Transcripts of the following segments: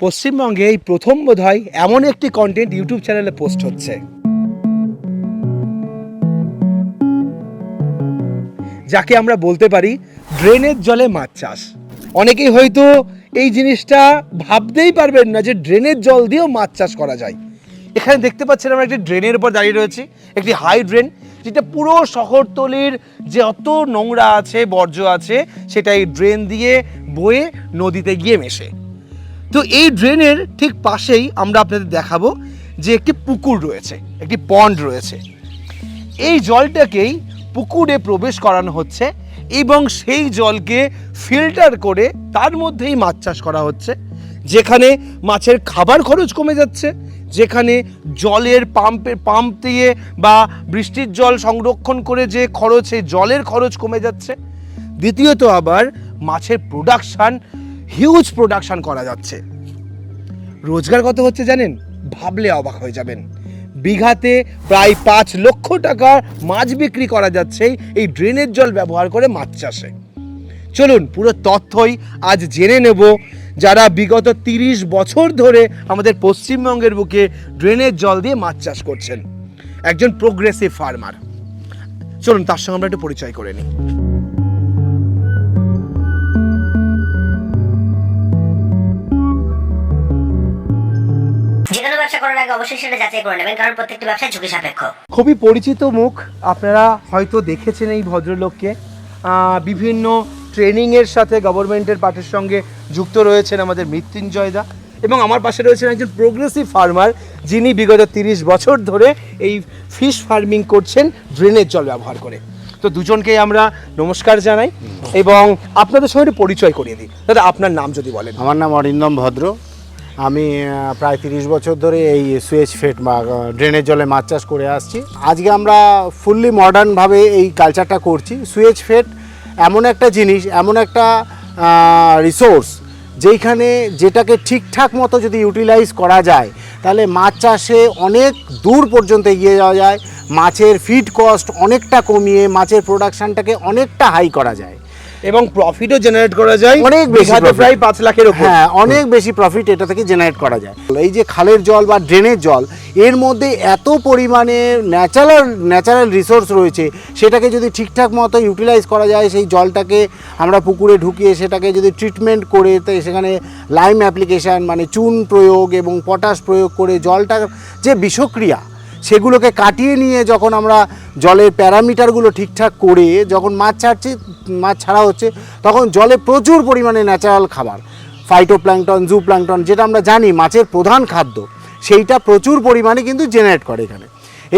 পশ্চিমবঙ্গে এই প্রথম বোধহয় এমন একটি কন্টেন্ট ইউটিউব চ্যানেলে পোস্ট হচ্ছে। যাকে আমরা বলতে পারি ড্রেনের জলে মাছ চাষ। অনেকেই হয়তো এই জিনিসটা ভাবতেই পারবেন না যে ড্রেনের জল দিয়েও মাছ চাষ করা যায়। এখানে দেখতে পাচ্ছেন আমরা একটি ড্রেনের উপর দাঁড়িয়ে রয়েছি, একটি হাই ড্রেন যেটা পুরো শহরতলির যে অত নোংরা আছে, বর্জ্য আছে সেটা এই ড্রেন দিয়ে বয়ে নদীতে গিয়ে মেশে। তো এই ড্রেনের ঠিক পাশেই আমরা আপনাদের দেখাবো যে একটি পুকুর রয়েছে, একটি পন্ড রয়েছে। এই জলটাকেই পুকুরে প্রবেশ করানো হচ্ছে এবং সেই জলকে ফিল্টার করে তার মধ্যেই মাছ চাষ করা হচ্ছে, যেখানে মাছের খাবার খরচ কমে যাচ্ছে, যেখানে জলের পাম্পে পাম্প দিয়ে বা বৃষ্টির জল সংরক্ষণ করে যে খরচ, সেই জলের খরচ কমে যাচ্ছে। দ্বিতীয়ত আবার মাছের প্রোডাকশান হিউজ প্রোডাকশান করা যাচ্ছে। রোজগার কত হচ্ছে জানেন? ভাবলে অবাক হয়ে যাবেন। বিঘাতে প্রায় পাঁচ লক্ষ টাকার মাছ বিক্রি করা যাচ্ছে এই ড্রেনের জল ব্যবহার করে মাছ চাষে। চলুন, পুরো তথ্যই আজ জেনে নেব। যারা বিগত তিরিশ বছর ধরে আমাদের পশ্চিমবঙ্গের বুকে ড্রেনের জল দিয়ে মাছ চাষ করছেন, একজন প্রোগ্রেসিভ ফার্মার চলুন, তার সঙ্গে আমরা একটু পরিচয় করে নিই। ব্যবসা করার আগে অবশ্যই সেটা যাচাই করে নেবেন কারণ প্রত্যেকটি ব্যবসা ঝুঁকি সাপেক্ষ। খুবই পরিচিত মুখ আপনারা হয়তো দেখেছেন এই ভদ্রলোককে। বিভিন্ন ট্রেনিংয়ের সাথে গভর্নমেন্টের পার্টির সঙ্গে যুক্ত রয়েছেন আমাদের মৃত্যুঞ্জয়দা এবং আমার পাশে রয়েছেন একজন প্রোগ্রেসিভ ফার্মার যিনি বিগত তিরিশ বছর ধরে এই ফিশ ফার্মিং করছেন ড্রেনের জল ব্যবহার করে। তো দুজনকেই আমরা নমস্কার জানাই এবং আপনাদের সঙ্গে পরিচয় করিয়ে দিই। দাদা আপনার নাম যদি বলেন। আমার নাম অরিন্দম ভদ্র আমি প্রায় তিরিশ বছর ধরে এই সুয়েজ ফেট বা ড্রেনের জলে মাছ চাষ করে আসছি। আজকে আমরা ফুললি মডার্নভাবে এই কালচারটা করছি। সুয়েজ ফেট এমন একটা জিনিস, এমন একটা রিসোর্স যেইখানে যেটাকে ঠিকঠাক মতো যদি ইউটিলাইজ করা যায়, তাহলে মাছ চাষে অনেক দূর পর্যন্ত এগিয়ে যাওয়া যায়। মাছের ফিড কস্ট অনেকটা কমিয়ে, মাছের প্রোডাকশানটাকে অনেকটা হাই করা যায়। এবং প্রফিটও জেনারেট করা যায়। অনেক বেশি প্রায় পাঁচ লাখের উপর। হ্যাঁ অনেক বেশি প্রফিট এটা থেকে জেনারেট করা যায়। এই যে খালের জল বা ড্রেনের জল এর মধ্যে এত পরিমাণে ন্যাচারাল ন্যাচারাল রিসোর্স রয়েছে সেটাকে যদি ঠিকঠাক মতো ইউটিলাইজ করা যায় সেই জলটাকে আমরা পুকুরে ঢুকিয়ে সেটাকে যদি ট্রিটমেন্ট করে তো সেখানে লাইম অ্যাপ্লিকেশান মানে চুন প্রয়োগ এবং পটাশ প্রয়োগ করে জলটার যে বিষক্রিয়া সেগুলোকে কাটিয়ে নিয়ে যখন আমরা জলের প্যারামিটারগুলো ঠিকঠাক করে যখন মাছ ছাড়ছি, মাছ ছাড়া হচ্ছে, তখন জলে প্রচুর পরিমাণে ন্যাচারাল খাবার ফাইটোপ্ল্যাংটন জু প্ল্যাঙ্কটন যেটা আমরা জানি মাছের প্রধান খাদ্য, সেইটা প্রচুর পরিমাণে কিন্তু জেনারেট করে এখানে।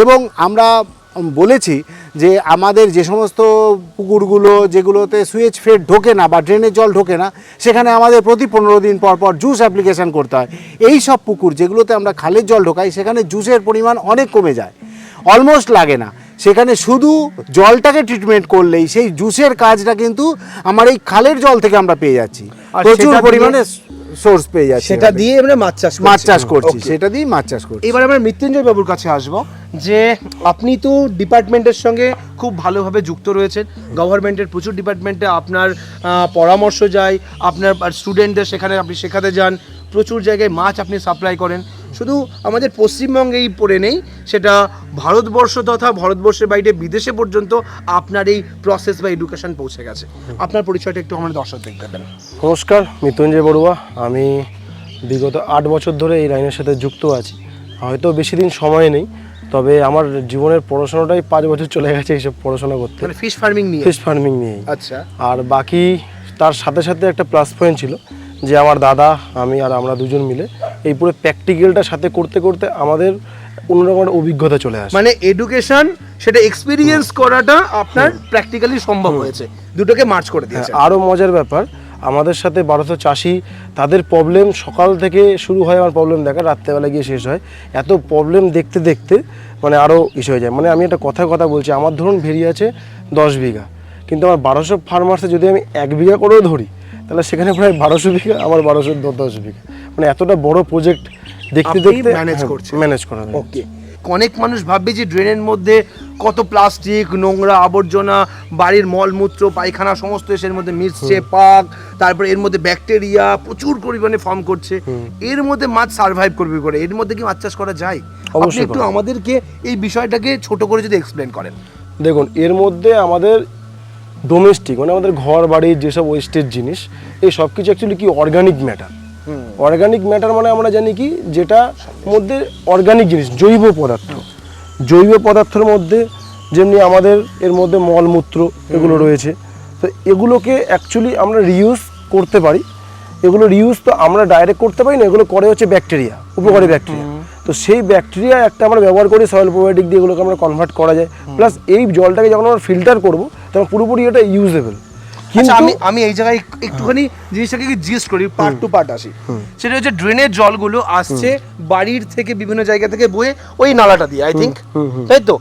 এবং আমরা বলেছি যে আমাদের যে সমস্ত পুকুরগুলো যেগুলোতে সুয়েজ ফেড ঢোকে না বা ড্রেনের জল ঢোকে না সেখানে আমাদের প্রতি পনেরো দিন পর পর জুস অ্যাপ্লিকেশন করতে হয়। এই সব পুকুর যেগুলোতে আমরা খালের জল ঢোকাই সেখানে জুসের পরিমাণ অনেক কমে যায়। অলমোস্ট লাগে না। সেখানে শুধু জলটাকে ট্রিটমেন্ট করলেই সেই জুসের কাজটা কিন্তু আমার এই খালের জল থেকে আমরা পেয়ে যাচ্ছি। প্রচুর পরিমাণে সোর্স পেয়ে যাচ্ছি সেটা দিয়ে আমরা মাছ চাষ মাছ চাষ করছি সেটা দিয়েই মাছ চাষ করছি। এবার আমরা মৃত্যুঞ্জয় বাবুর কাছে আসব। যে আপনি তো ডিপার্টমেন্টের সঙ্গে খুব ভালোভাবে যুক্ত রয়েছেন। গভর্নমেন্টের প্রচুর ডিপার্টমেন্টে আপনার পরামর্শ যায়, আপনার স্টুডেন্টদের সেখানে আপনি শেখাতে যান, প্রচুর জায়গায় মাছ আপনি সাপ্লাই করেন। শুধু আমাদের পশ্চিমবঙ্গেই পড়ে নেই, সেটা ভারতবর্ষ তথা ভারতবর্ষের বাইরে বিদেশে পর্যন্ত আপনার এই প্রসেস বা এডুকেশন পৌঁছে গেছে। আপনার পরিচয়টা একটু আমাদের দর্শকদের দেবেন নমস্কার, মৃত্যুঞ্জয় বড়ুয়া। আমি বিগত আট বছর ধরে এই লাইনের সাথে যুক্ত আছি। হয়তো বেশি দিন সময় নেই তবে আমার জীবনের পড়াশোনাটাই পাঁচ বছর চলে গেছে এইসব পড়াশোনা করতে। মানে ফিশ ফার্মিং নিয়ে? ফিশ ফার্মিং নিয়েই। আচ্ছা। আর বাকি তার সাথে সাথে একটা প্লাস পয়েন্ট ছিল যে আমার দাদা আমি আর আমরা দুজন মিলে এই পুরো প্র্যাকটিক্যালটা সাথে করতে করতে আমাদের অন্যরকম একটা অভিজ্ঞতা চলে আসে। মানে এডুকেশন সেটা এক্সপিরিয়েন্স করাটা আপনার প্র্যাকটিক্যালি সম্ভব হয়েছে। দুটোকে মার্চ করে হ্যাঁ, দিয়েছে। আরও মজার ব্যাপার আমাদের সাথে বারোশো চাষি তাদের প্রবলেম সকাল থেকে শুরু হয় আমার প্রবলেম দেখা রাত্রেবেলা গিয়ে শেষ হয়। এত প্রবলেম দেখতে দেখতে মানে আরও ইস্যু হয়ে যায়। মানে আমি একটা কথার কথা বলছি আমার ধরুন ভেরি আছে দশ বিঘা কিন্তু আমার বারোশো ফার্মার্সে যদি আমি এক বিঘা করেও ধরি তাহলে সেখানে প্রায় বারোশো বিঘা আমার বারোশো দশ বিঘা। মানে এতটা বড় প্রজেক্ট দেখতে দেখতে manage করছেন। ম্যানেজ করা ওকে অনেক মানুষ ভাববে যে ড্রেনের মধ্যে কত প্লাস্টিক নোংরা আবর্জনা বাড়ির মলমূত্র পায়খানা সমস্ত এসে এর মধ্যে মিশছে পাক তারপরে এর মধ্যে ব্যাকটেরিয়া প্রচুর পরিমাণে ফর্ম করছে। এর মধ্যে মাছ সার্ভাইভ করবে করে। এর মধ্যে কি মাছ চাষ করা যায়? অবশ্যই একটু আমাদেরকে এই বিষয়টাকে ছোট করে যদি এক্সপ্লেন করেন। দেখুন এর মধ্যে আমাদের ডোমেস্টিক মানে আমাদের ঘর বাড়ির যেসব ওয়েস্টের জিনিস এই সব কিছু অ্যাকচুয়ালি কি অর্গানিক ম্যাটার অর্গানিক ম্যাটার মানে আমরা জানি কি? যেটা মধ্যে অর্গানিক জিনিস জৈব পদার্থ। জৈব পদার্থের মধ্যে যেমনি আমাদের এর মধ্যে মলমূত্র এগুলো রয়েছে তো এগুলোকে অ্যাকচুয়ালি আমরা রিউজ করতে পারি। এগুলো রিউজ তো আমরা ডাইরেক্ট করতে পারি না এগুলো করে হচ্ছে ব্যাকটেরিয়া উপকারী ব্যাকটেরিয়া তো সেই ব্যাকটেরিয়া একটা আমরা ব্যবহার করি সয়েল প্রোবায়োটিক দিয়ে এগুলোকে আমরা কনভার্ট করা যায়। প্লাস এই জলটাকে যখন আমরা ফিল্টার করব তখন পুরোপুরি এটা ইউজেবল কিন্তু আমি আমি এই জায়গায় একটুখানি জিনিসটাকে জিজ্ঞেস করি পার্ট টু পার্ট আসি। সেটা হচ্ছে ড্রেনের জলগুলো আসছে বাড়ির থেকে বিভিন্ন জায়গা থেকে বয়ে ওই নালাটা দিয়ে আই থিঙ্ক তাই তো?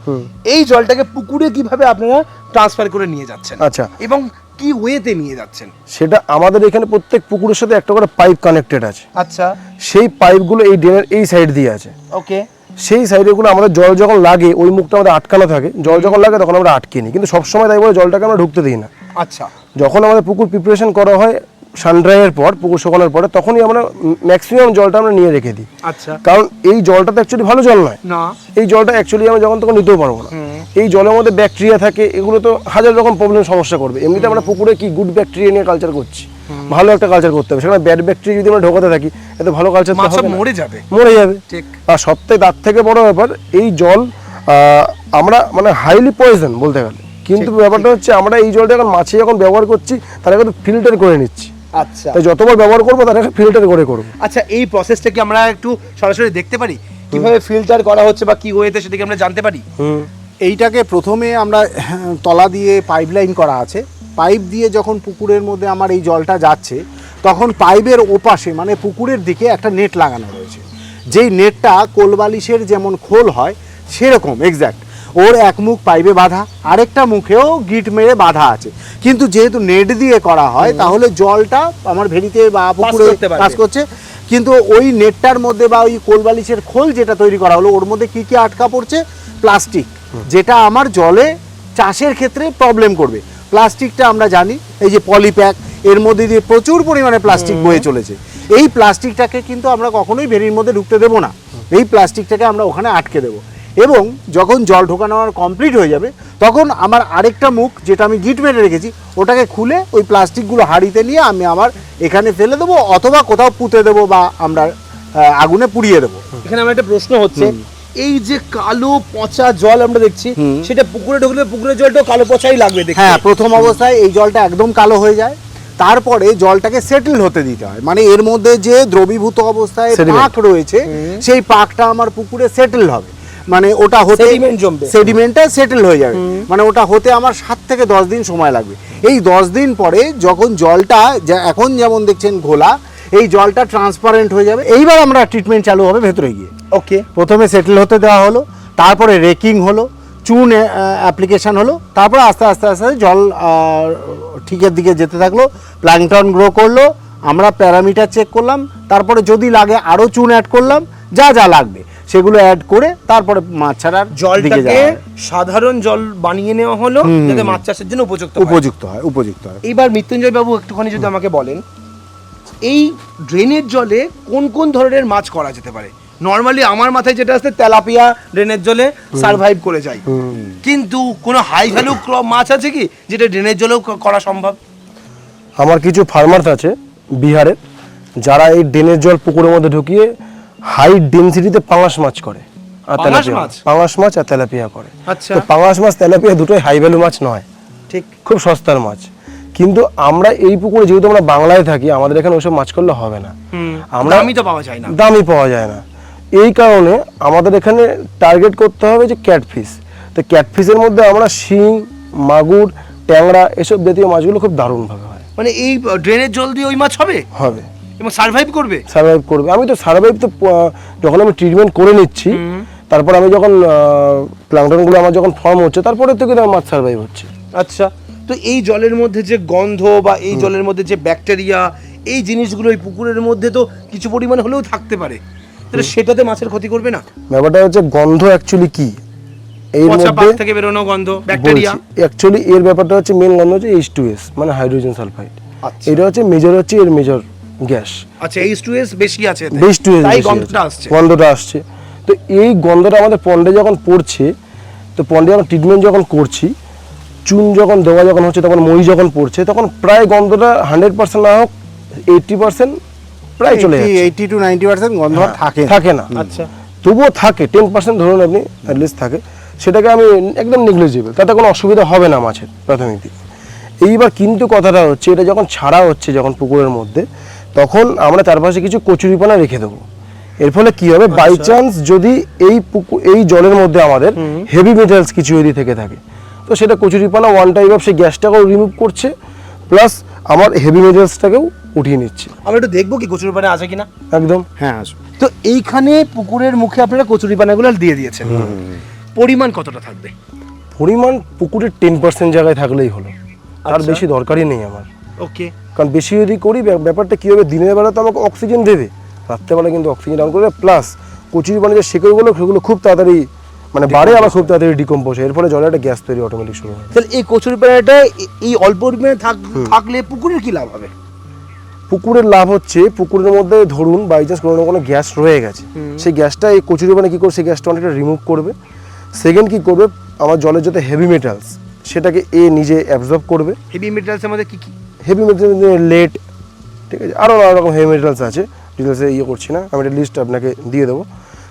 এই জলটাকে পুকুরে কীভাবে আপনারা ট্রান্সফার করে নিয়ে যাচ্ছেন? আচ্ছা। এবং কি ওয়েতে নিয়ে যাচ্ছেন? সেটা আমাদের এখানে প্রত্যেক পুকুরের সাথে একটা করে পাইপ কানেক্টেড আছে। আচ্ছা। সেই পাইপগুলো এই ড্রেনের এই সাইড দিয়ে আছে। ওকে সেই সাইডেগুলো আমাদের জল যখন লাগে ওই মুখটা আমাদের আটকানো থাকে। জল যখন লাগে তখন আমরা আটকে নিই। কিন্তু সবসময় তাই বলে জলটাকে আমরা ঢুকতে দিই না। আচ্ছা। যখন আমাদের পুকুর প্রিপারেশন করা হয় সানড্রাইয়ের পর পুকুর শুকানোর পরে তখনই আমরা ম্যাক্সিমাম জলটা আমরা নিয়ে রেখে দিই। আচ্ছা। কারণ এই জলটা তো অ্যাকচুয়ালি ভালো জল নয়। না। এই জলটা অ্যাকচুয়ালি আমরা যখন তখন নিতেও পারব না। এই জলের মধ্যে ব্যাকটেরিয়া থাকে এগুলো তো হাজার রকম প্রবলেম সমস্যা করবে। এমনিতে আমরা পুকুরে কি গুড ব্যাকটেরিয়া নিয়ে কালচার করছি? ভালো একটা কালচার করতে হবে। সেখানে ব্যাড ব্যাকটেরিয়া যদি আমরা ঢোকাতে থাকি এতে ভালো কালচার। মরে যাবে। মরে যাবে। ঠিক। আর সবথেকে তার থেকে বড় ব্যাপার এই জল আমরা মানে হাইলি পয়জন বলতে গেলে। কিন্তু ব্যাপারটা হচ্ছে আমরা এই জলটা এখন মাছে যখন ব্যবহার করছি তার আগে ফিল্টার করে নিচ্ছি। আচ্ছা। তাই যতবার ব্যবহার করব তার আগে ফিল্টার করে করব। আচ্ছা এই প্রসেসটা কি আমরা একটু সরাসরি দেখতে পারি? কীভাবে ফিল্টার করা হচ্ছে বা কি ওয়েতে সেটাকে আমরা জানতে পারি? হুম। এইটাকে প্রথমে আমরা হ্যাঁ, তলা দিয়ে পাইপলাইন করা আছে। পাইপ দিয়ে যখন পুকুরের মধ্যে আমার এই জলটা যাচ্ছে তখন পাইপের ওপাশে মানে পুকুরের দিকে একটা নেট লাগানো রয়েছে। যেই নেটটা কোলবালিশের যেমন খোল হয় সেরকম এক্স্যাক্ট ওর এক মুখ পাইপে বাঁধা আরেকটা মুখেও গিট মেরে বাঁধা আছে। কিন্তু যেহেতু নেট দিয়ে করা হয় তাহলে জলটা আমার ভেরিতে বা পুকুরে। পাস করছে। কিন্তু ওই নেটটার মধ্যে বা ওই কোলবালিশের খোল যেটা তৈরি করা হলো ওর মধ্যে কি কি আটকা পড়ছে? প্লাস্টিক। যেটা আমার জলে চাষের ক্ষেত্রে প্রবলেম করবে। প্লাস্টিকটা আমরা জানি এই যে পলিপ্যাক এর মধ্যে দিয়ে প্রচুর পরিমাণে প্লাস্টিক বয়ে চলেছে। এই প্লাস্টিকটাকে কিন্তু আমরা কখনোই ভেরির মধ্যে ঢুকতে দেবো না। এই প্লাস্টিকটাকে আমরা ওখানে আটকে দেবো। এবং যখন জল ঢোকানো আমার কমপ্লিট হয়ে যাবে তখন আমার আরেকটা মুখ যেটা আমি গিট মেরে রেখেছি ওটাকে খুলে ওই প্লাস্টিকগুলো হাঁড়িতে নিয়ে আমি আমার এখানে ফেলে দেবো অথবা কোথাও পুঁতে দেবো বা আমরা আগুনে পুড়িয়ে দেবো। এখানে আমার একটা প্রশ্ন হচ্ছে এই যে কালো পচা জল আমরা দেখছি সেটা পুকুরে ঢুকলে পুকুরের জলটাও কালো পচাই লাগবে হ্যাঁ প্রথম অবস্থায় এই জলটা একদম কালো হয়ে যায়। তারপরে জলটাকে সেটেল হতে দিতে হয়। মানে এর মধ্যে যে দ্রবীভূত অবস্থায় পাক রয়েছে সেই পাকটা আমার পুকুরে সেটেল হবে। মানে ওটা হতে। সেডিমেন্টটা সেটেল হয়ে যাবে। মানে ওটা হতে আমার সাত থেকে দশ দিন সময় লাগবে। এই দশ দিন পরে যখন জলটা এখন যেমন দেখছেন ঘোলা এই জলটা ট্রান্সপারেন্ট হয়ে যাবে। এইবার আমরা ট্রিটমেন্ট চালু হবে ভেতরে গিয়ে। ওকে প্রথমে সেটেল হতে দেওয়া হলো তারপরে রেকিং হলো চুন অ্যাপ্লিকেশন হলো তারপরে আস্তে আস্তে আস্তে জল ঠিকের দিকে যেতে থাকল প্ল্যাংটন গ্রো করল আমরা প্যারামিটার চেক করলাম তারপরে যদি লাগে আরও চুন অ্যাড করলাম যা যা লাগবে সেগুলো অ্যাড করে তারপরে মাছ ছাড়ার জলটাকে সাধারণ জল বানিয়ে নেওয়া হলো যাতে মাছ চাষের জন্য উপযুক্ত উপযুক্ত হয় উপযুক্ত হয়। এইবার মৃত্যুঞ্জয় বাবু একটুখানি যদি আমাকে বলেন এই ড্রেনের জলে কোন কোন ধরনের মাছ করা যেতে পারে? নর্মালি আমার মাথায় যেটা আসছে তেলাপিয়া ড্রেনের জলে সার্ভাইভ করে যায়। কিন্তু কোনো হাই ভ্যালু মাছ আছে কি যেটা ড্রেনের জলেও করা সম্ভব? আমার কিছু ফার্মার্স আছে বিহারের যারা এই ড্রেনের জল পুকুরের মধ্যে ঢুকিয়ে হাই ডেনসিটিতে পাঙাশ মাছ করে আর তেলাপিয়া। মাছ? পাঙাশ মাছ আর তেলাপিয়া করে। আচ্ছা। তো পাঙাশ মাছ তেলাপিয়া দুটোই হাই ভ্যালু মাছ নয়। ঠিক। খুব সস্তার মাছ। কিন্তু আমরা এই পুকুরে যেহেতু আমরা বাংলায় থাকি আমাদের এখানে ওসব মাছ করলে হবে না। আমরা দামই তো পাওয়া যায় না। দামি পাওয়া যায় না। এই কারণে আমাদের এখানে টার্গেট করতে হবে যে ক্যাটফিস তো ক্যাটফিশের মধ্যে আমরা শিং মাগুর ট্যাংরা এসব জাতীয় মাছগুলো খুব দারুণভাবে হয়। মানে এই ড্রেনের জল দিয়ে ওই মাছ হবে? হবে। এবং সার্ভাইভ করবে? সার্ভাইভ করবে। আমি তো সার্ভাইভ তো যখন আমি ট্রিটমেন্ট করে নিচ্ছি তারপর আমি যখন প্লাংটনগুলো আমার যখন ফর্ম হচ্ছে তারপরে থেকে আমার মাছ সার্ভাইভ হচ্ছে। আচ্ছা। তো এই জলের মধ্যে যে গন্ধ বা এই জলের মধ্যে যে ব্যাকটেরিয়া এই জিনিসগুলো এই পুকুরের মধ্যে তো কিছু পরিমাণ হলেও থাকতে পারে। তাহলে সেটাতে মাছের ক্ষতি করবে না? ব্যাপারটা হচ্ছে গন্ধ অ্যাকচুয়ালি কি? এর মধ্যে থেকে বেরোনো গন্ধ ব্যাকটেরিয়া। অ্যাকচুয়ালি এর ব্যাপারটা হচ্ছে মেন গন্ধ হচ্ছে এইচ টু এস মানে হাইড্রোজেন সালফাইড আচ্ছা। এটা হচ্ছে মেজর হচ্ছে এর মেজর গ্যাস আচ্ছা এইচ টু এস বেশি আছে। বেশ টু তাই গন্ধটা আসছে। গন্ধটা আসছে। তো এই গন্ধটা আমাদের পন্ডে যখন পড়ছে তো পন্ডে যখন ট্রিটমেন্ট যখন করছি চুন যখন দেওয়া যখন হচ্ছে তখন মই যখন পড়ছে তখন প্রায় গন্ধটা হান্ড্রেড পার্সেন্ট না হোক এইটটি পার্সেন্ট প্রায় চলে যাচ্ছে। এইটি টু নাইনটি পার্সেন্ট গন্ধ থাকে না। থাকে না। আচ্ছা। তবুও থাকে টেন পার্সেন্ট ধরুন আপনি অ্যাটলিস্ট থাকে। সেটাকে আমি একদম নেগলিজিবল তাতে কোনো অসুবিধা হবে না মাছের প্রাথমিক দিকে। এইবার কিন্তু কথাটা হচ্ছে এটা যখন ছাড়া হচ্ছে যখন পুকুরের মধ্যে তখন আমরা চারপাশে কিছু কচুরিপানা রেখে দেবো। এর ফলে কি হবে? বাই চান্স যদি এই পুকুর এই জলের মধ্যে আমাদের হেভি মেটালস কিছু যদি থেকে থাকে তো সেটা কচুরিপানা ওয়ান টাইপ অফ সেই গ্যাসটাকেও রিমুভ করছে প্লাস আমার হেভি মেটালসটাকেও উঠিয়ে নিচ্ছে। আমরা একটু দেখব কি কচুরিপানা আছে কিনা। একদম। হ্যাঁ আসুন তো এইখানে পুকুরের মুখে আপনারা কচুরিপানাগুলো দিয়ে দিয়েছেন। পরিমাণ কতটা থাকবে? পরিমাণ পুকুরের টেন পার্সেন্ট জায়গায় থাকলেই হলো। তার আচ্ছা। বেশি দরকারই নেই আমার। ওকে। কারণ বেশি যদি করি ব্যাপ- ব্যাপারটা কী হবে? দিনের বেলা তো আমাকে অক্সিজেন দেবে। রাত্রেবেলা কিন্তু অক্সিজেন ডাউন করবে। প্লাস কচুরি মানে যে শেকড়গুলো সেগুলো খুব তাড়াতাড়ি মানে বাড়ে আবার খুব তাড়াতাড়ি ডিকম্পোজ এর ফলে জলে একটা গ্যাস তৈরি অটোমেটিক শুরু হয়। তাহলে এই কচুরি পানাটা এই অল্প পরিমাণে থাক- থাকলে পুকুরের কি লাভ হবে? পুকুরের লাভ হচ্ছে পুকুরের মধ্যে ধরুন বাই চান্স কোনো কোনো গ্যাস রয়ে গেছে। সেই গ্যাসটা এই কচুরি মানে কী করবে? সেই গ্যাসটা অনেকটা রিমুভ করবে। সেকেন্ড কী করবে? আমার জলের যত হেভি মেটালস সেটাকে এ নিজে অ্যাবজর্ব করবে। হেভি মেটালস আমাদের কি কি? হেভি মেটাল লেট ঠিক আছে? আরও নানা রকম হেভি মেটালস আছে। ডিটেলসে ইয়ে করছি না আমি একটা লিস্ট আপনাকে দিয়ে দেবো।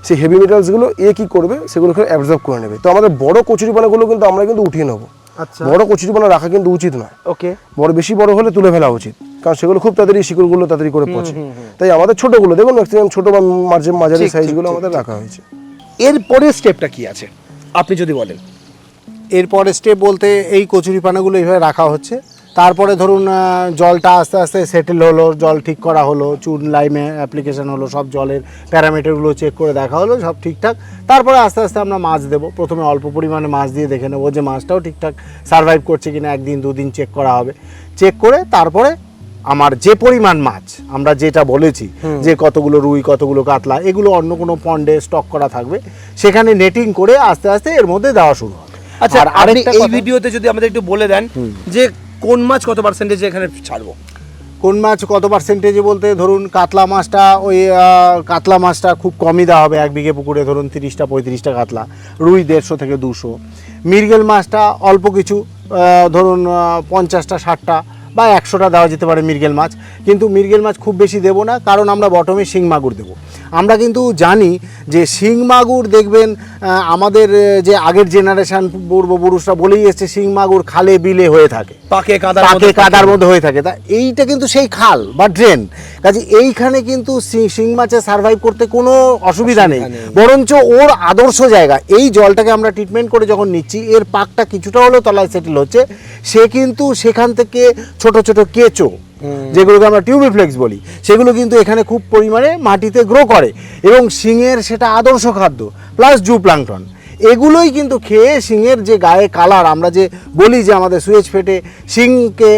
সেই হেভি মেটালসগুলো এ কী করবে সেগুলোকে অ্যাবজর্ব করে নেবে। তো আমাদের বড় কচুরিপানাগুলো কিন্তু আমরা কিন্তু উঠিয়ে নেব। আচ্ছা। বড় কচুরিপানা রাখা কিন্তু উচিত নয়। ওকে। বড় বেশি বড় হলে তুলে ফেলা উচিত। কারণ সেগুলো খুব তাড়াতাড়ি শিকড়গুলো তাড়াতাড়ি করে পচে। তাই আমাদের ছোটোগুলো দেখুন ম্যাক্সিমাম ছোটো বা মাঝে মাঝারি সাইজগুলো আমাদের রাখা হয়েছে। এর পরের স্টেপটা কি আছে? আপনি যদি বলেন। এরপরে স্টেপ বলতে এই কচুরিপানাগুলো এইভাবে রাখা হচ্ছে। তারপরে ধরুন জলটা আস্তে আস্তে সেটেল হলো জল ঠিক করা হলো চুন লাইমে অ্যাপ্লিকেশন হলো সব জলের প্যারামিটারগুলো চেক করে দেখা হলো সব ঠিকঠাক। তারপরে আস্তে আস্তে আমরা মাছ দেবো। প্রথমে অল্প পরিমাণে মাছ দিয়ে দেখে নেব যে মাছটাও ঠিকঠাক সার্ভাইভ করছে কিনা একদিন দুদিন চেক করা হবে। চেক করে তারপরে আমার যে পরিমাণ মাছ আমরা যেটা বলেছি যে কতগুলো রুই কতগুলো কাতলা এগুলো অন্য কোনো পন্ডে স্টক করা থাকবে। সেখানে নেটিং করে আস্তে আস্তে এর মধ্যে দেওয়া শুরু হবে। আচ্ছা আর আপনি এই ভিডিওতে যদি আমাদের একটু বলে দেন যে কোন মাছ কত পার্সেন্টেজ এখানে ছাড়বো? কোন মাছ কত পার্সেন্টেজে বলতে ধরুন কাতলা মাছটা, ওই কাতলা মাছটা খুব কমই দেওয়া হবে, এক বিঘে পুকুরে ধরুন তিরিশটা, পঁয়ত্রিশটা কাতলা, রুই দেড়শো থেকে দুশো। মিরগেল মাছটা অল্প কিছু ধরুন পঞ্চাশটা, ষাটটা। বা একশোটা দেওয়া যেতে পারে মিরগেল মাছ। কিন্তু মিরগেল মাছ খুব বেশি দেবো না কারণ আমরা বটমে শিং মাগুর দেবো। আমরা কিন্তু জানি যে শিং মাগুর দেখবেন আমাদের যে আগের জেনারেশন পূর্বপুরুষরা বলেই এসছে শিং মাগুর খালে বিলে হয়ে থাকে। পাকে কাদার পাকে কাদার মধ্যে হয়ে থাকে। তা এইটা কিন্তু সেই খাল বা ড্রেন কাজে এইখানে কিন্তু শি- মাছে সার্ভাইভ করতে কোনো অসুবিধা নেই। বরঞ্চ ওর আদর্শ জায়গা এই জলটাকে আমরা ট্রিটমেন্ট করে যখন নিচ্ছি এর পাকটা কিছুটা হলেও তলায় সেটেল হচ্ছে সে কিন্তু সেখান থেকে ছোট ছোট কেঁচো যেগুলোকে আমরা টিউবিফ্লেক্স বলি সেগুলো কিন্তু এখানে খুব পরিমাণে মাটিতে গ্রো করে এবং শিঙের সেটা আদর্শ খাদ্য প্লাস জু প্লাংটন এগুলোই কিন্তু খেয়ে শিঙের যে গায়ে কালার আমরা যে বলি যে আমাদের সুয়েজ ফেটে শিংকে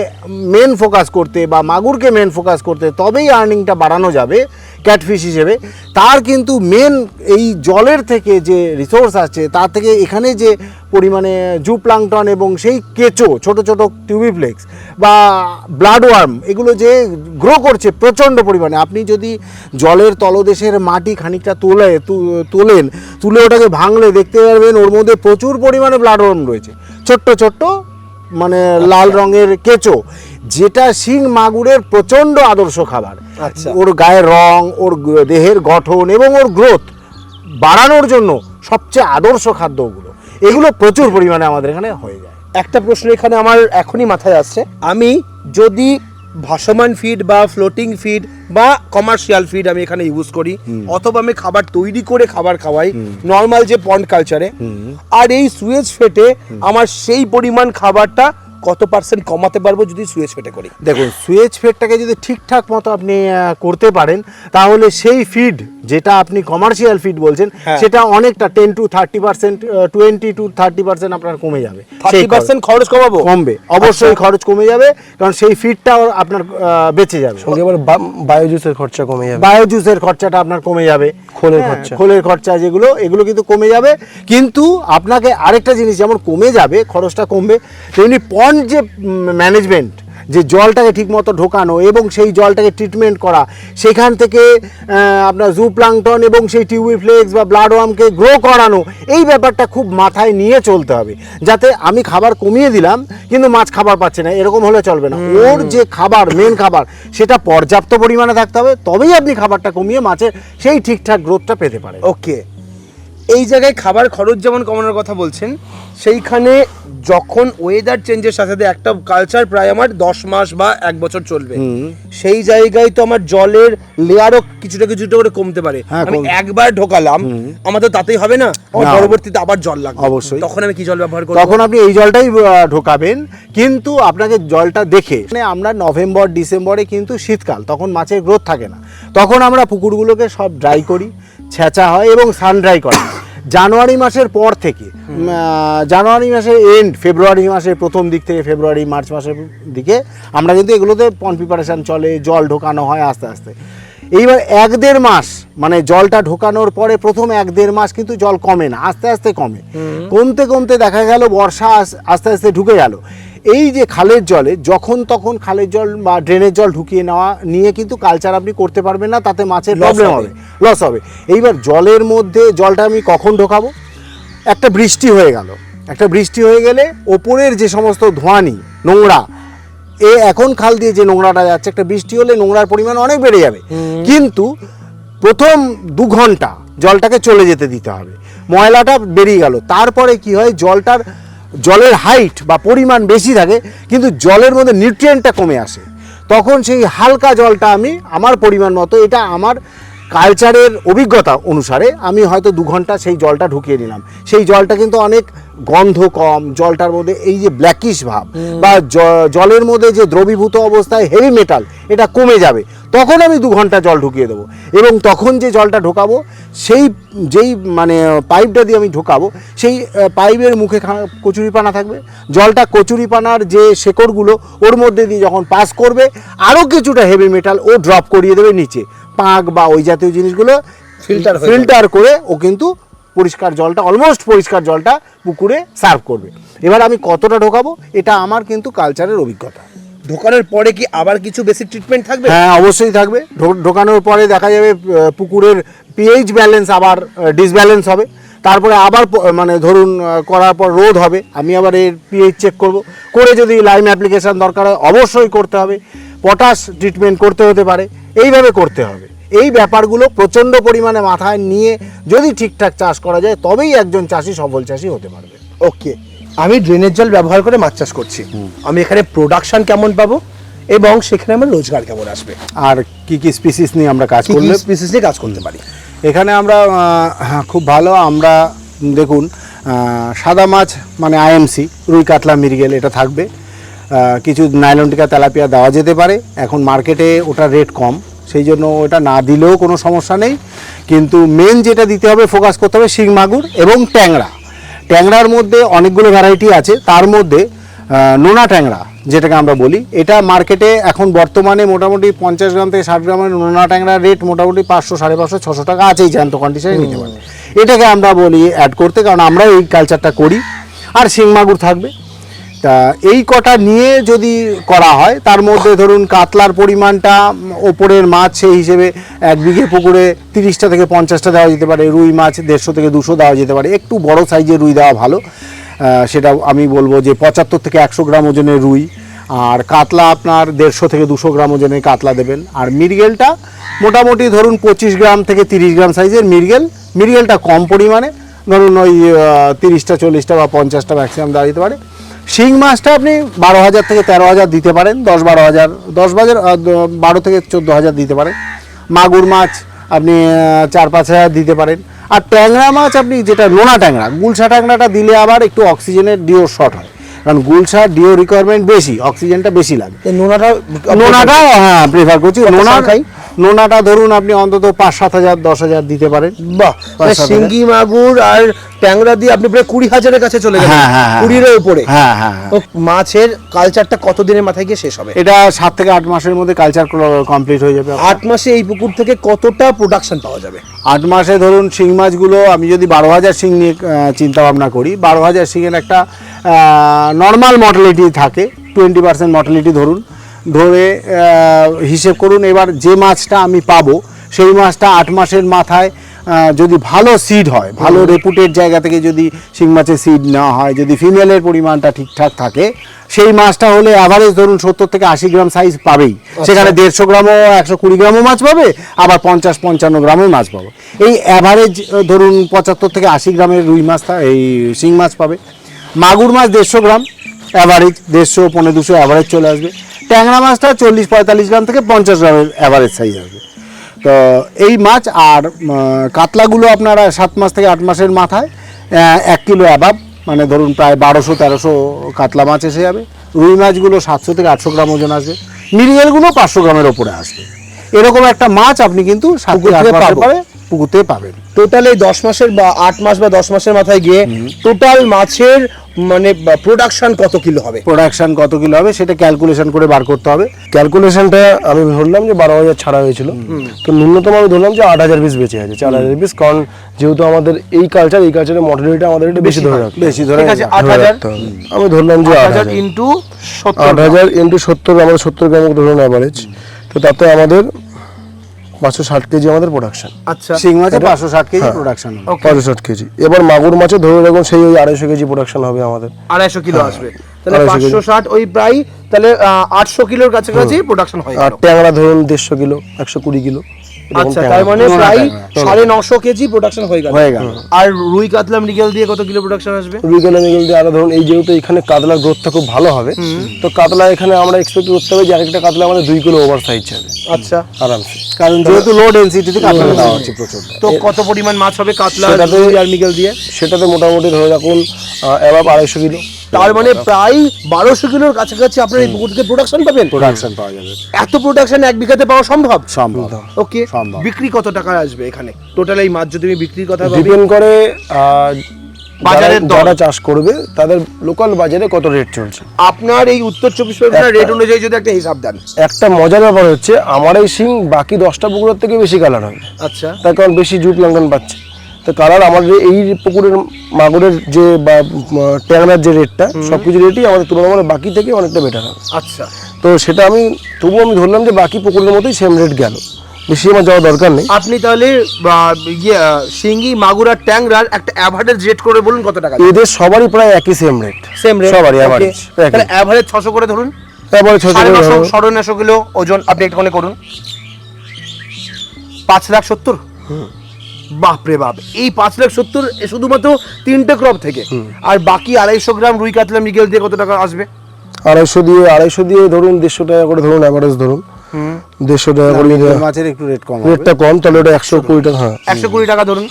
মেন ফোকাস করতে বা মাগুরকে মেন ফোকাস করতে তবেই আর্নিংটা বাড়ানো যাবে ক্যাটফিশ হিসেবে। তার কিন্তু মেন এই জলের থেকে যে রিসোর্স আছে তার থেকে এখানে যে পরিমাণে জু প্লাংটন এবং সেই কেঁচো ছোট ছোট টিউবিফ্লেক্স বা ব্লাড ওয়ার্ম এগুলো যে গ্রো করছে প্রচণ্ড পরিমাণে। আপনি যদি জলের তলদেশের মাটি খানিকটা তোলে তোলেন তুলে ওটাকে ভাঙলে দেখতে পারবেন ওর মধ্যে প্রচুর পরিমাণে ব্লাড ওয়ার্ম রয়েছে। ছোট্ট ছোট্ট মানে লাল রঙের কেঁচো যেটা শিং মাগুরের প্রচণ্ড আদর্শ খাবার। আচ্ছা। ওর গায়ের রং ওর দেহের গঠন এবং ওর গ্রোথ বাড়ানোর জন্য সবচেয়ে আদর্শ খাদ্য ওগুলো এগুলো প্রচুর পরিমাণে আমাদের এখানে হয়ে যায়। একটা প্রশ্ন এখানে আমার এখনই মাথায় আসছে। আমি যদি ভাসমান ফিড বা ফ্লোটিং ফিড বা কমার্শিয়াল ফিড আমি এখানে ইউজ করি অথবা আমি খাবার তৈরি করে খাবার খাওয়াই নর্মাল যে পন্ড কালচারে আর এই সুয়েজ ফেটে আমার সেই পরিমাণ খাবারটা কত পার্সেন্ট কমাতে পারব যদি সুয়েজ ফেটে করি? দেখুন সুয়েজ ফিডটাকে যদি ঠিকঠাক মতো আপনি করতে পারেন তাহলে সেই ফিড যেটা আপনি কমার্শিয়াল ফিড বলছেন হ্যাঁ। সেটা অনেকটা ten to thirty percent twenty to thirty percent আপনার কমে যাবে। সেই। পার্সেন্ট খরচ কমাবো? কমবে। অবশ্যই খরচ কমে যাবে কারণ সেই ফিডটাও আপনার বেঁচে যাবে। সঙ্গে আবার বায়োজুসের খরচা কমে যাবে। বায়ো জুসের খরচাটা আপনার কমে যাবে। খোলের হ্যাঁ, খরচা। খোলের খরচা যেগুলো এগুলো কিন্তু কমে যাবে। কিন্তু আপনাকে আরেকটা জিনিস যেমন কমে যাবে খরচটা কমবে তেমনি পন্ড যে ম্যানেজমেন্ট যে জলটাকে ঠিকমতো ঢোকানো এবং সেই জলটাকে ট্রিটমেন্ট করা সেখান থেকে আপনার জু প্লাংটন এবং সেই টিউবিফ্লেক্স বা ব্লাড ওয়ার্মকে গ্রো করানো এই ব্যাপারটা খুব মাথায় নিয়ে চলতে হবে। যাতে আমি খাবার কমিয়ে দিলাম কিন্তু মাছ খাবার পাচ্ছে না এরকম হলে চলবে না। ওর যে খাবার মেন খাবার সেটা পর্যাপ্ত পরিমাণে থাকতে হবে তবেই আপনি খাবারটা কমিয়ে মাছের সেই ঠিকঠাক গ্রোথটা পেতে পারেন। ওকে এই জায়গায় খাবার খরচ যেমন কমানোর কথা বলছেন সেইখানে যখন ওয়েদার চেঞ্জের সাথে সাথে একটা কালচার প্রায় আমার দশ মাস বা এক বছর চলবে। সেই জায়গায় তো আমার জলের লেয়ারও কিছুটা কিছুটা করে কমতে পারে। হ্যাঁ, আমি একবার ঢোকালাম আমার তো তাতেই হবে না আমার পরবর্তীতে আবার জল লাগবে। অবশ্যই। তখন আমি কি জল ব্যবহার করব? তখন আপনি এই জলটাই ঢোকাবেন কিন্তু আপনাকে জলটা দেখে। মানে আমরা নভেম্বর ডিসেম্বরে কিন্তু শীতকাল তখন মাছের গ্রোথ থাকে না। তখন আমরা পুকুরগুলোকে সব ড্রাই করি ছেঁচা হয় এবং সান ড্রাই করা। জানুয়ারি মাসের পর থেকে জানুয়ারি মাসের এন্ড ফেব্রুয়ারি মাসের প্রথম দিক থেকে ফেব্রুয়ারি মার্চ মাসের দিকে আমরা কিন্তু এগুলোতে পন প্রিপারেশান চলে জল ঢোকানো হয় আস্তে আস্তে। এইবার এক দেড় মাস মানে জলটা ঢোকানোর পরে প্রথম এক দেড় মাস কিন্তু জল কমে না আস্তে আস্তে কমে। কমতে কমতে দেখা গেল বর্ষা আস্তে আস্তে ঢুকে গেল। এই যে খালের জলে যখন তখন খালের জল বা ড্রেনের জল ঢুকিয়ে নেওয়া নিয়ে কিন্তু কালচার আপনি করতে পারবেন না তাতে মাছের প্রবলেম। হবে। লস হবে। এইবার জলের মধ্যে জলটা আমি কখন ঢোকাবো? একটা বৃষ্টি হয়ে গেল। একটা বৃষ্টি হয়ে গেলে ওপরের যে সমস্ত ধোঁয়ানি নোংরা এ এখন খাল দিয়ে যে নোংরাটা যাচ্ছে একটা বৃষ্টি হলে নোংরার পরিমাণ অনেক বেড়ে যাবে। কিন্তু প্রথম দু ঘণ্টা জলটাকে চলে যেতে দিতে হবে। ময়লাটা বেরিয়ে গেল। তারপরে কি হয় জলটার জলের হাইট বা পরিমাণ বেশি থাকে কিন্তু জলের মধ্যে নিউট্রিয়েন্টটা কমে আসে। তখন সেই হালকা জলটা আমি আমার পরিমাণ মতো এটা আমার কালচারের অভিজ্ঞতা অনুসারে আমি হয়তো দু ঘণ্টা সেই জলটা ঢুকিয়ে নিলাম। সেই জলটা কিন্তু অনেক গন্ধ কম জলটার মধ্যে এই যে ব্ল্যাকিশ ভাব বা জলের মধ্যে যে দ্রবীভূত অবস্থায় হেভি মেটাল এটা কমে যাবে। তখন আমি দু ঘণ্টা জল ঢুকিয়ে দেবো। এবং তখন যে জলটা ঢোকাবো সেই যেই মানে পাইপটা দিয়ে আমি ঢোকাবো সেই পাইপের মুখে কচুরিপানা থাকবে। জলটা কচুরিপানার যে শেকড়গুলো ওর মধ্যে দিয়ে যখন পাস করবে আরও কিছুটা হেভি মেটাল ও ড্রপ করিয়ে দেবে নিচে। পাঁক বা ওই জাতীয় জিনিসগুলো ফিল্টার ফিল্টার করে ও কিন্তু পরিষ্কার জলটা অলমোস্ট পরিষ্কার জলটা পুকুরে সার্ভ করবে। এবার আমি কতটা ঢোকাবো এটা আমার কিন্তু কালচারের অভিজ্ঞতা। ঢোকানোর পরে কি আবার কিছু বেসিক ট্রিটমেন্ট থাকবে? হ্যাঁ অবশ্যই থাকবে। ঢোকানোর পরে দেখা যাবে পুকুরের পিএইচ ব্যালেন্স আবার ডিসব্যালেন্স হবে। তারপরে আবার মানে ধরুন করার পর রোদ হবে আমি আবার এর পিএইচ চেক করব। করে যদি লাইম অ্যাপ্লিকেশান দরকার হয় অবশ্যই করতে হবে। পটাশ ট্রিটমেন্ট করতে হতে পারে। এইভাবে করতে হবে। এই ব্যাপারগুলো প্রচণ্ড পরিমাণে মাথায় নিয়ে যদি ঠিকঠাক চাষ করা যায় তবেই একজন চাষি সফল চাষি হতে পারবে। ওকে আমি ড্রেনের জল ব্যবহার করে মাছ চাষ করছি। আমি এখানে প্রোডাকশন কেমন পাবো এবং সেখানে আমার রোজগার কেমন আসবে? আর কি কি স্পিসিস নিয়ে আমরা কাজ করলে? স্পিসিস নিয়ে কাজ করতে পারি? এখানে আমরা হ্যাঁ, খুব ভালো আমরা দেখুন সাদা মাছ মানে আইএমসি রুই কাতলা মিরগেল এটা থাকবে। কিছু নাইলন টিকা তেলাপিয়া দেওয়া যেতে পারে। এখন মার্কেটে ওটার রেট কম। সেই জন্য ওটা না দিলেও কোনো সমস্যা নেই। কিন্তু মেন যেটা দিতে হবে ফোকাস করতে হবে শিং মাগুর এবং ট্যাংরা। ট্যাংরার মধ্যে অনেকগুলো ভ্যারাইটি আছে। তার মধ্যে নোনা ট্যাংরা, যেটাকে আমরা বলি, এটা মার্কেটে এখন বর্তমানে মোটামুটি পঞ্চাশ গ্রাম থেকে ষাট গ্রামের নোনা ট্যাংরার রেট মোটামুটি পাঁচশো, সাড়ে পাঁচশো, ছশো টাকা আছেই জ্যান্ত কন্ডিশনে নিতে পারে। এটাকে আমরা বলি অ্যাড করতে, কারণ আমরা এই কালচারটা করি। আর শিং মাগুর থাকবে। তা এই কটা নিয়ে যদি করা হয়, তার মধ্যে ধরুন কাতলার পরিমাণটা ওপরের মাছ সেই হিসেবে এক বিঘে পুকুরে তিরিশটা থেকে পঞ্চাশটা দেওয়া যেতে পারে, রুই মাছ দেড়শো থেকে দুশো দেওয়া যেতে পারে, একটু বড় সাইজের রুই দেওয়া ভালো। সেটা আমি বলব যে পঁচাত্তর থেকে একশো গ্রাম ওজনের রুই, আর কাতলা আপনার দেড়শো থেকে দুশো গ্রাম ওজনের কাতলা দেবেন। আর মিরগেলটা মোটামুটি ধরুন পঁচিশ গ্রাম থেকে তিরিশ গ্রাম সাইজের মিরগেল মিরগেলটা কম পরিমাণে, ধরুন ওই তিরিশটা, চল্লিশটা বা পঞ্চাশটা ম্যাক্সিমাম দেওয়া যেতে পারে। শিং মাছটা আপনি বারো হাজার থেকে তেরো হাজার দিতে পারেন দশ বারো হাজার দশ দ- বারো থেকে চোদ্দ হাজার দিতে পারেন। মাগুর মাছ আপনি চার পাঁচ হাজার দিতে পারেন। আর ট্যাংরা মাছ আপনি যেটা নোনা ট্যাংরা গুলশা ট্যাংরাটা দিলে আবার একটু অক্সিজেনের ডিও শর্ট হয়। কারণ গুলশা ডিও রিকোয়ারমেন্ট বেশি অক্সিজেনটা বেশি লাগে। নোনাটা নোনাটা হ্যাঁ প্রেফার করছি। নোনা খাই? নোনাটা ধরুন আপনি অন্তত পাঁচ সাত হাজার দশ হাজার দিতে পারেন। বাহ মানে সাত শিঙ্গি মাগুর আর ট্যাংরা দিয়ে আপনি প্রায় কুড়ি হাজারের কাছে চলে গেলেন। হ্যাঁ, হ্যাঁ, হ্যাঁ। কুড়ির উপরে। মাছের কালচারটা কতদিনের মাথায় গিয়ে শেষ হবে? এটা সাত থেকে আট মাসের মধ্যে কালচার কমপ্লিট হয়ে যাবে। আট মাসে এই পুকুর থেকে কতটা প্রোডাকশন পাওয়া যাবে? আট মাসে ধরুন শিং মাছগুলো আমি যদি বারো হাজার শিং নিয়ে চিন্তা ভাবনা করি বারো হাজার শিংয়ের একটা নর্মাল মর্টালিটি থাকে টোয়েন্টি পার্সেন্ট মর্টালিটি ধরুন। ধরে হিসেব করুন এবার যে মাছটা আমি পাবো সেই মাছটা আট মাসের মাথায় যদি ভালো সিড হয় ভালো রেপুটেড জায়গা থেকে যদি শিং মাছের সিড নেওয়া হয় যদি ফিমেলের পরিমাণটা ঠিকঠাক থাকে সেই মাছটা হলে অ্যাভারেজ ধরুন সত্তর থেকে আশি গ্রাম সাইজ পাবেই। সেখানে দেড়শো গ্রামও একশো কুড়ি গ্রামও মাছ পাবে আবার পঞ্চাশ পঞ্চান্ন গ্রামও মাছ পাবে। এই অ্যাভারেজ ধরুন পঁচাত্তর থেকে আশি গ্রামের রুই মাছ এই শিং মাছ পাবে। মাগুর মাছ দেড়শো গ্রাম অ্যাভারেজ দেড়শো পনেরো দুশো অ্যাভারেজ চলে আসবে। ট্যাংরা মাছটা চল্লিশ পঁয়তাল্লিশ গ্রাম থেকে পঞ্চাশ গ্রামের অ্যাভারেজ সাইজ আসবে। তো এই মাছ আর কাতলাগুলো আপনারা সাত মাস থেকে আট মাসের মাথায় এক কিলো অ্যাভাব মানে ধরুন প্রায় বারোশো তেরোশো কাতলা মাছ এসে যাবে। রুই মাছগুলো সাতশো থেকে আটশো গ্রাম ওজন আসবে। মিরিগেলগুলো পাঁচশো গ্রামের ওপরে আসবে। এরকম একটা মাছ আপনি কিন্তু সাত। পরে পুকুর থেকে পাবেন। টোটাল এই দশ মাসের বা আট মাস বা দশ মাসের মাথায় গিয়ে টোটাল মাছের মানে প্রোডাকশন কত কিলো হবে? প্রোডাকশন কত কিলো হবে সেটা ক্যালকুলেশন করে বার করতে হবে। ক্যালকুলেশনটা আমি ধরলাম যে বারো হাজার ছাড়া হয়েছিল। তো ন্যূনতম আমি ধরলাম যে আট হাজার পিস বেঁচে আছে চার হাজার পিস কারণ যেহেতু আমাদের এই কালচার এই কালচারের মডেলিটা আমাদের একটু বেশি ধরে রাখতে বেশি ধরে ঠিক আট হাজার আমি ধরলাম যে আট হাজার ইন্টু আট সত্তর হাজার ইন্টু সত্তর আমাদের সত্তর গ্রাম ধরুন অ্যাভারেজ তো তাতে আমাদের পাঁচশো ষাট কেজি আমাদের প্রোডাকশন আচ্ছা। শিং মাছে পাঁচশো ষাট কেজি হ্যাঁ। প্রোডাকশন হবে। পাঁচশো ষাট কেজি। এবার মাগুর মাছে ধরে রাখুন সেই ওই আড়াইশো কেজি প্রোডাকশন হবে আমাদের। আড়াইশো কিলো আসবে। তাহলে পাঁচশো ষাট ওই প্রায় তাহলে আটশো কিলোর কাছাকাছি প্রোডাকশন হয় আর ট্যাংরা ধরুন দেড়শো কিলো একশো কুড়ি কিলো। আচ্ছা তার মানে প্রায় সাড়ে নশো কেজি প্রোডাকশন হয়ে গেল। হয়ে গেল। আর রুই কাতলা মৃগেল দিয়ে কত কিলো প্রোডাকশন আসবে? বিকেলে মিগেল দিয়ে আরও ধরুন এই যেহেতু এখানে কাতলার গ্রোথটা খুব ভালো হবে তো কাতলা এখানে আমরা এক্সপেক্ট করতে হবে যে আরেকটা কাতলা আমাদের দুই কিলো ওভার সাইজ যাবে আচ্ছা। আরামসে। কারণ যেহেতু লো ডেন্সিটিতে কাতলা দেওয়া হচ্ছে প্রচুর। তো কত পরিমাণ মাছ হবে কাতলা রুই আর মৃগেল দিয়ে? সেটাতে মোটামুটি ধরে রাখুন এবার আড়াইশো কিলো। তার মানে প্রায় বারোশো কিলোর কাছাকাছি আপনার এই পুকুর থেকে প্রোডাকশন পাবেন? প্রোডাকশন পাওয়া যাবে। এত প্রোডাকশন এক বিঘাতে পাওয়া সম্ভব? সম্ভব। ওকে। বিক্রি কত টাকা আসবে এখানে? টোটাল এই মাছ যদি তুমি বিক্রির কথা ডিপেন্ড করে বাজারের যারা- চাষ করবে তাদের লোকাল বাজারে কত রেট চলছে। আপনার এই উত্তর চব্বিশ পরগনার রেট অনুযায়ী যদি একটা হিসাব দেন। একটা মজার ব্যাপার হচ্ছে আমার এই শিং বাকি দশটা পুকুরের থেকে বেশি কালার হয়। আচ্ছা। তার কারণ বেশি জুট লঙ্ঘন পাচ্ছে। তো কালার আমাদের এই পুকুরের মাগুরের যে বা ট্যাংরার যে রেটটা সব কিছু রেটই আমাদের তুলনামূলক বাকি থেকে অনেকটা বেটার হবে। আচ্ছা। তো সেটা আমি তবুও আমি ধরলাম যে বাকি পুকুরের মতোই সেম রেট গেল। বেশি আমার যাওয়ার দরকার নেই। আপনি তাহলে ইয়ে শিঙ্গি মাগুর ট্যাংরার একটা অ্যাভারেজ রেট করে বলুন কত টাকা এদের সবারই প্রায় একই সেম রেট সেম রেট সবারই অ্যাভারেজ তাহলে অ্যাভারেজ ছশো করে ধরুন। তারপরে ছশো করে নশো ধরো। সাড়ে নশো কিলো ওজন আপনি একটু করে করুন। পাঁচ লাখ সত্তর। বাপ রে বাপ। এই পাঁচ লাখ সত্তর শুধুমাত্র তিনটে ক্রপ থেকে। আর বাকি আড়াইশো গ্রাম রুই কাতলা মিগেল দিয়ে কত টাকা আসবে? আড়াইশো দিয়ে আড়াইশো দিয়ে ধরুন দেড়শো টাকা করে ধরুন অ্যাভারেজ ধরুন। দেড়শো টাকা করে মাছের একটু রেট কম রেটটা কম তাহলে ওটা একশো কুড়ি টাকা হ্যাঁ। একশো কুড়ি টাকা ধরুন।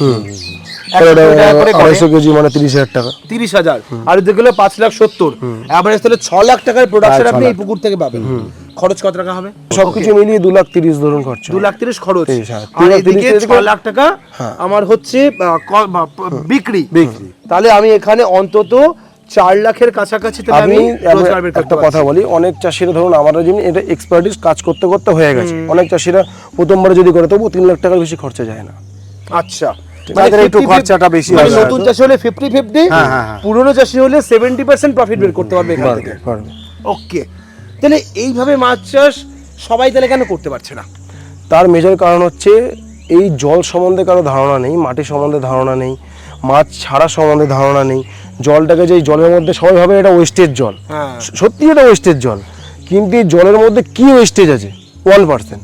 আড়াইশো কেজি মানে তিরিশ হাজার টাকা। তিরিশ হাজার। আর পাঁচ লাখ সত্তর। অ্যাভারেজ তাহলে ছ লাখ টাকার প্রোডাকশন আপনি এই পুকুর থেকে পাবেন। খরচ কত টাকা হবে? সবকিছু মিলিয়ে দু লাখ তিরিশ ধরুন খরচা দু লাখ তিরিশ খরচ। আর এদিকে ছ লাখ টাকা আমার হচ্ছে আহ, ক- বা, প- বিক্রি। বিক্রি। তাহলে আমি এখানে অন্তত চার লাখের কাছাকাছি আমি একটা কথা বলি। অনেক চাষিরা ধরুন আমরা যেমনি এটা এক্সপার্টিস কাজ করতে করতে হয়ে গেছে। অনেক চাষিরা প্রথমবার যদি করে তবু তিন লাখ টাকার বেশি খরচা যায় না। আচ্ছা। তাদের একটু খরচাটা বেশি মানে নতুন চাষি হলে ফিফটি ফিফটি হ্যাঁ, হ্যাঁ, হ্যাঁ। পুরনো চাষি হলে সেভেন্টি পার্সেন্ট প্রফিট বের করতে পারবে এখান থেকে। ওকে তাহলে এইভাবে মাছ চাষ সবাই তাহলে কেন করতে পারছে না? তার মেজর কারণ হচ্ছে এই জল সম্বন্ধে কারও ধারণা নেই মাটি সম্বন্ধে ধারণা নেই মাছ ছাড়া সম্বন্ধে ধারণা নেই। জলটাকে যে জলের মধ্যে সবাই ভাবে এটা ওয়েস্টেজ জল। সত্যি এটা ওয়েস্টেজ জল। কিন্তু এই জলের মধ্যে কি ওয়েস্টেজ আছে? ওয়ান পার্সেন্ট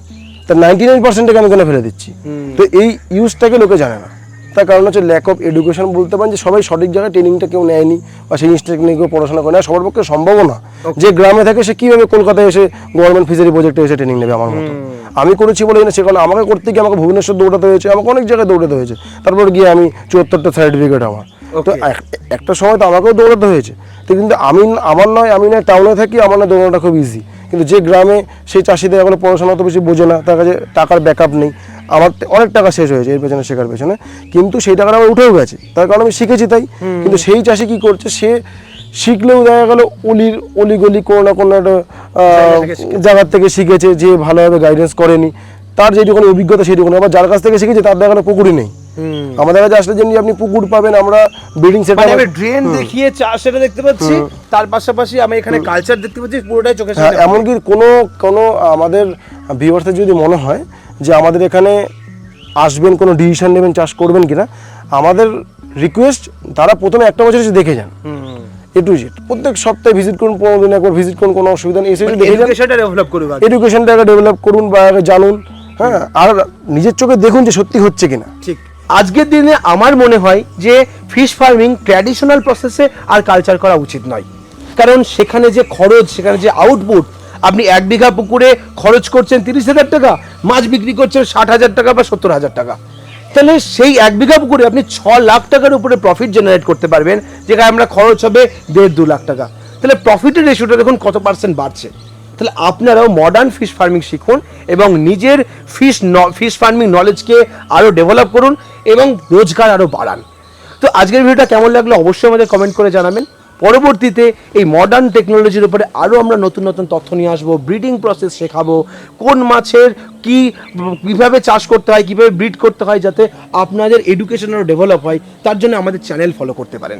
তা নাইনটি নাইন পার্সেন্টটাকে আমি কেন ফেলে দিচ্ছি? তো এই ইউজটাকে লোকে জানে না। তার কারণ হচ্ছে ল্যাক অফ এডুকেশন বলতে পারেন যে সবাই সঠিক জায়গায় ট্রেনিংটা কেউ নেয়নি বা সেই জিনিসটা নিয়ে কেউ পড়াশোনা করে না সবার পক্ষে সম্ভবও না। যে গ্রামে থাকে সে কীভাবে কলকাতায় এসে গভর্নমেন্ট ফিজারি প্রজেক্টে এসে ট্রেনিং নেবে আমার মতো। আমি করেছি বলে না সে কারণে আমাকে করতে গিয়ে আমাকে ভুবনেশ্বর দৌড়াতে হয়েছে আমাকে অনেক জায়গায় দৌড়াতে হয়েছে। তারপর গিয়ে আমি চুয়াত্তরটা সার্টিফিকেট আমার। তো এক- একটা সময় তো আমাকেও দৌড়াতে হয়েছে। তো কিন্তু আমি আমার নয় আমি নয় টাউনে থাকি আমার নয় দৌড়ানোটা খুব ইজি কিন্তু যে গ্রামে সেই চাষিদের এখনও পড়াশোনা অত বেশি বোঝে না তার কাছে টাকার ব্যাকআপ নেই। আমার অনেক টাকা শেষ হয়েছে এর পেছনে শেখার পেছনে। কিন্তু সেই টাকাটা আমার উঠেও গেছে। তার কারণ আমি শিখেছি তাই। কিন্তু সেই চাষি কি করছে সে শিখলেও দেখা গেল অলির অলিগলি কোনো না কোনো একটা জায়গার থেকে শিখেছে। যে ভালোভাবে গাইডেন্স করেনি। তার যেটুকুনি অভিজ্ঞতা সেটুকুনি। আবার যার কাছ থেকে শিখেছে তার দেখা গেলো পুকুরই নেই। আমাদের কাছে আসলে যেমনি আপনি পুকুর পাবেন আমরা বিল্ডিং মানে আমি ড্রেন দেখিয়ে চাষ সেটা দেখতে পাচ্ছি তার পাশাপাশি আমি এখানে কালচার দেখতে পাচ্ছি পুরোটাই চোখের হ্যাঁ সামনে এমনকি কোনো কোনো আমাদের যদি মনে হয় যে আমাদের এখানে আসবেন কোনো ডিসিশন নেবেন চাষ করবেন কিনা আমাদের রিকোয়েস্ট তারা প্রথমে একটা বছর এসে দেখে যান। এ টু জেড প্রত্যেক সপ্তাহে ভিজিট করুন পনেরো দিন একবার ভিজিট করুন কোনো অসুবিধা নেই। এসে দেখে যান। এডুকেশনটাকে ডেভেলপ করুন বা জানুন হ্যাঁ আর নিজের চোখে দেখুন যে সত্যি হচ্ছে কিনা। ঠিক। আজকের দিনে আমার মনে হয় যে ফিশ ফার্মিং ট্র্যাডিশনাল প্রসেসে আর কালচার করা উচিত নয়। কারণ সেখানে যে খরচ, সেখানে যে আউটপুট আপনি এক বিঘা পুকুরে খরচ করছেন তিরিশ হাজার টাকা, মাছ বিক্রি করছেন ষাট হাজার টাকা বা সত্তর হাজার টাকা। তাহলে সেই এক বিঘা পুকুরে আপনি ছ লাখ টাকার উপরে প্রফিট জেনারেট করতে পারবেন, যেখানে আমরা খরচ হবে দেড় দু লাখ টাকা। তাহলে প্রফিটের রেশিওটা দেখুন কত পার্সেন্ট বাড়ছে। তাহলে আপনারাও মডার্ন ফিশ ফার্মিং শিখুন এবং নিজের ফিশ ফিশ ফার্মিং নলেজকে আরও ডেভেলপ করুন এবং রোজগার আরও বাড়ান। তো আজকের ভিডিওটা কেমন লাগল অবশ্যই আমাদের কমেন্ট করে জানাবেন। পরবর্তীতে এই মডার্ন টেকনোলজির উপরে আরও আমরা নতুন নতুন তথ্য নিয়ে আসব ব্রিডিং প্রসেস শেখাবো, কোন মাছের কি, কীভাবে চাষ করতে হয়, কীভাবে ব্রিড করতে হয় যাতে আপনাদের এডুকেশন আরও ডেভেলপ হয়, তার জন্য আমাদের চ্যানেল ফলো করতে পারেন।